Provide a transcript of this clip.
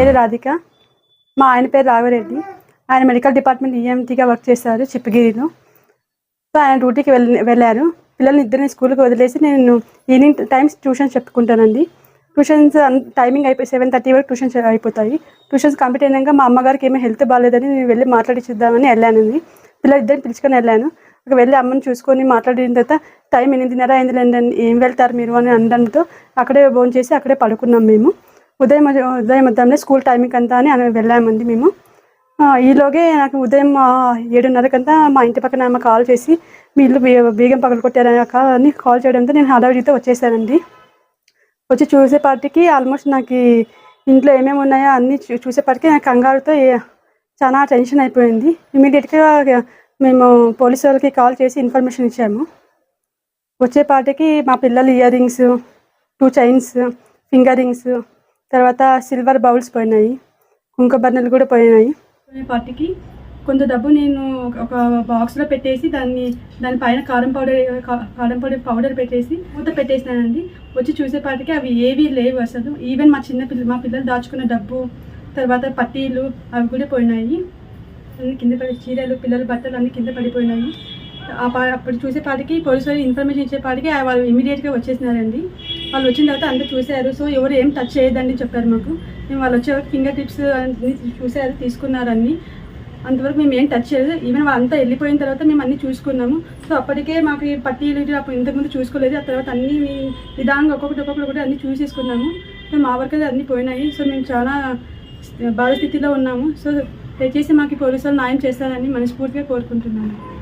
పేరు రాధిక. మా ఆయన పేరు రాఘవరెడ్డి. ఆయన మెడికల్ డిపార్ట్మెంట్ ఈఎంటీగా వర్క్ చేశారు చిప్పగిరిలో. సో ఆయన డ్యూటీకి వెళ్ళి వెళ్ళారు. పిల్లల్ని ఇద్దరిని స్కూల్కి వదిలేసి నేను ఈవినింగ్ టైమ్స్ ట్యూషన్స్ చెప్పుకుంటానండి. ట్యూషన్స్ టైమింగ్ అయిపోయి సెవెన్ థర్టీ వరకు ట్యూషన్స్ అయిపోతాయి. ట్యూషన్స్ కంప్లీట్ అయినాక మా అమ్మగారికి ఏమీ హెల్త్ బాగాలేదని నేను వెళ్ళి మాట్లాడిచ్చిద్దామని వెళ్ళానండి. పిల్లలు ఇద్దరిని పిలుచుకొని వెళ్ళాను. అక్కడ వెళ్ళి అమ్మని చూసుకొని మాట్లాడిన తర్వాత టైం ఎనిమిదిన్నర అయింది లేండి ఏం వెళ్తారు మీరు? అని అనడంతో అక్కడే భోజనం చేసి అక్కడే పడుకున్నాం మేము. ఉదయం ఉదయం వద్దాంలే స్కూల్ టైమింగ్ అంతా అని వెళ్ళామండి మేము. ఈలోగే నాకు ఉదయం ఏడున్నరకంతా మా ఇంటి పక్కన ఆమె కాల్ చేసి మీ ఇల్లు బీగం పగలు కొట్టారక అని కాల్ చేయడంతో నేను హడావిడితో వచ్చేసానండి. వచ్చి చూసేపాటికి ఆల్మోస్ట్ నాకు ఇంట్లో ఏమేమి ఉన్నాయో అన్నీ చూ చూసేపాటికి నాకు కంగారుతో చాలా టెన్షన్ అయిపోయింది. ఇమీడియట్గా మేము పోలీసు వాళ్ళకి కాల్ చేసి ఇన్ఫర్మేషన్ ఇచ్చాము. వచ్చేపాటికి మా పిల్లల ear rings two chains finger rings తర్వాత సిల్వర్ బౌల్స్ పోయినాయి కుంక బర్నలు కూడా పోయినాయి పార్టీకి కొంత డబ్బు నేను ఒక బాక్స్లో పెట్టేసి దాన్ని దానిపైన కారం పౌడర్ కారం పౌడర్ పౌడర్ పెట్టేసి మూత పెట్టేసినానండి. వచ్చి చూసేపాటికి అవి ఏవి లేవు అసలు. ఈవెన్ మా చిన్న పిల్ల మా పిల్లలు దాచుకున్న డబ్బు తర్వాత పట్టీలు అవి కూడా పోయినాయి. అన్ని కింద పడి చీరలు పిల్లల బట్టలు అన్ని కింద పడిపోయినాయి. అప్పుడు చూసేపాటికి పోలీసు వాళ్ళు ఇన్ఫర్మేషన్ ఇచ్చేపాటికి వాళ్ళు ఇమీడియట్గా వచ్చేసినారండి. వాళ్ళు వచ్చిన తర్వాత అందరూ చూశారు. సో ఎవరు ఏం టచ్ చేయొద్దండి చెప్పారు మాకు. మేము వాళ్ళు వచ్చే ఫింగర్ టిప్స్ అన్ని చూశారు తీసుకున్నారన్నీ. అంతవరకు మేము ఏం టచ్ చేయలేదు. ఈవెన్ వాళ్ళంతా వెళ్ళిపోయిన తర్వాత మేము అన్నీ చూసుకున్నాము. సో అప్పటికే మాకు ఈ పట్టీలు అప్పుడు ఇంతకుముందు చూసుకోలేదు. ఆ తర్వాత అన్ని మీ- నిదానంగా ఒక్కొక్కటి ఒక్కొక్కటి ఒకటి అన్ని చూసేసుకున్నాము. సో మా వరకు అయితే పోయినాయి. సో మేము చాలా బాధ స్థితిలో ఉన్నాము. సో దయచేసి మాకు పోలీసులు న్యాయం చేస్తారని మనస్ఫూర్తిగా కోరుకుంటున్నాము